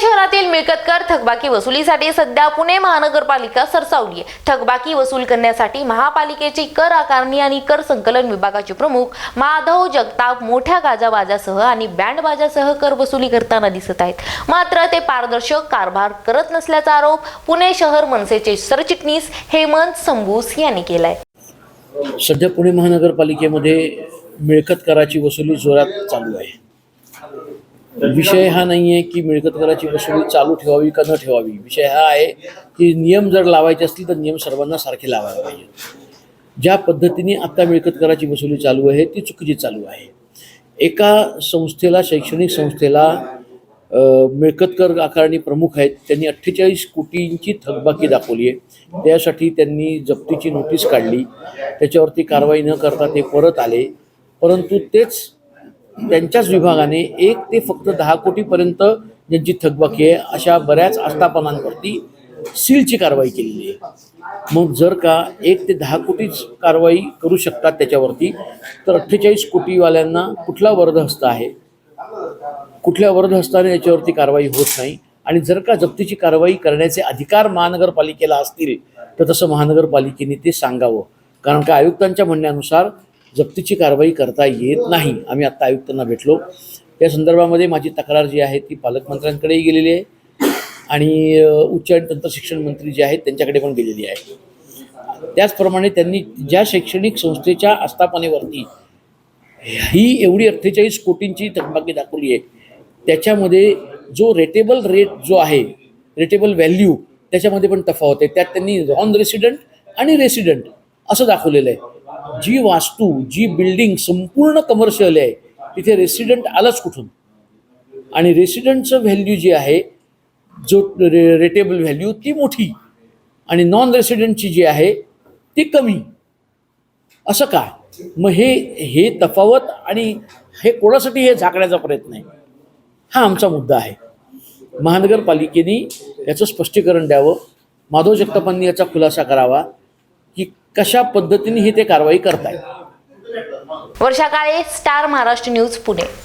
शहरातील मिळकतकर थकबाकी वसुलीसाठी सध्या पुणे महानगरपालिका सरसावली आहे थकबाकी वसूल करण्यासाठी महापालिकेची कर आकारणी आणि कर संकलन विभागाचे प्रमुख माधव जगताप मोठ्या गाजाबाजासह आणि बँडबाजासह कर वसुली करताना दिसत आहेत. मात्र ते पारदर्शक कारभार करत नसल्याचा आरोप पुणे शहर मनसेचे सरचिटणीस हेमंत संभूस यांनी केलाय. सध्या पुणे महानगरपालिकेमध्ये मिळकत कराची वसुली जोरात चालू आहे. विषय हा नाही आहे की मिळकत कराची वसुली चालू ठेवावी का न ठेवावी. विषय हा आहे की नियम जर लावायचे असतील तर नियम सर्वांना सारखे लावायला पाहिजे. ज्या पद्धतीने आत्ता मिळकत कराची वसुली चालू आहे ती चुकीची चालू आहे. एका संस्थेला शैक्षणिक संस्थेला मिळकतकर मिळकत कर आकारणी प्रमुख आहेत त्यांनी अठ्ठेचाळीस कोटींची थकबाकी दाखवली आहे. त्यासाठी त्यांनी जप्तीची नोटीस काढली. त्याच्यावरती कारवाई न करता ते परत आले. परंतु तेच त्यांच्याच विभागाने एक ते फक्त दहा कोटीपर्यंत ज्यांची थकबाकी आहे अशा बऱ्याच आस्थापनांवरती सीलची कारवाई केलेली आहे. मग जर का एक ते दहा कोटीच कारवाई करू शकतात त्याच्यावरती तर अठ्ठेचाळीस कोटीवाल्यांना कुठला वरदहस्त आहे? कुठल्या वरदहस्ताने याच्यावरती कारवाई होत नाही? आणि जर का जप्तीची कारवाई करण्याचे अधिकार महानगरपालिकेला असतील तर तसं महानगरपालिकेने ते सांगावं. कारण का आयुक्तांच्या म्हणण्यानुसार जप्तीची कारवाई करता येत नाही. आम्ही आत्ता आयुक्तांना भेटलो. त्या संदर्भामध्ये माझी तक्रार जी आहे ती पालकमंत्र्यांकडेही गेलेली आहे आणि उच्च आणि तंत्रशिक्षण मंत्री जे आहेत त्यांच्याकडे पण गेलेली आहे. त्याचप्रमाणे त्यांनी ज्या शैक्षणिक संस्थेच्या आस्थापनेवरती ही एवढी अठ्ठेचाळीस कोटींची थकबाकी दाखवली आहे त्याच्यामध्ये जो रेटेबल रेट जो आहे रेटेबल व्हॅल्यू त्याच्यामध्ये पण तफावत आहे. त्यात त्यांनी नॉन रेसिडेंट आणि रेसिडेंट असं दाखवलेलं आहे. जी वास्तू जी बिल्डिंग संपूर्ण कमर्शियल आहे तिथे रेसिडेंट आलंच कुठून? आणि रेसिडेंटचं व्हॅल्यू जी आहे जो रे रेटेबल व्हॅल्यू ती मोठी. आणि नॉन रेसिडेंटची जी आहे ती कमी. असं का? मग हे हे तफावत आणि हे कोणासाठी हे झाकण्याचा प्रयत्न आहे? हा आमचा मुद्दा आहे. महानगरपालिकेने याचं स्पष्टीकरण द्यावं. माधव जगतापांनी याचा खुलासा करावा. कशा पद्धतीने ही ते कारवाई करतायत? Varsha Kale star Maharashtra news Pune.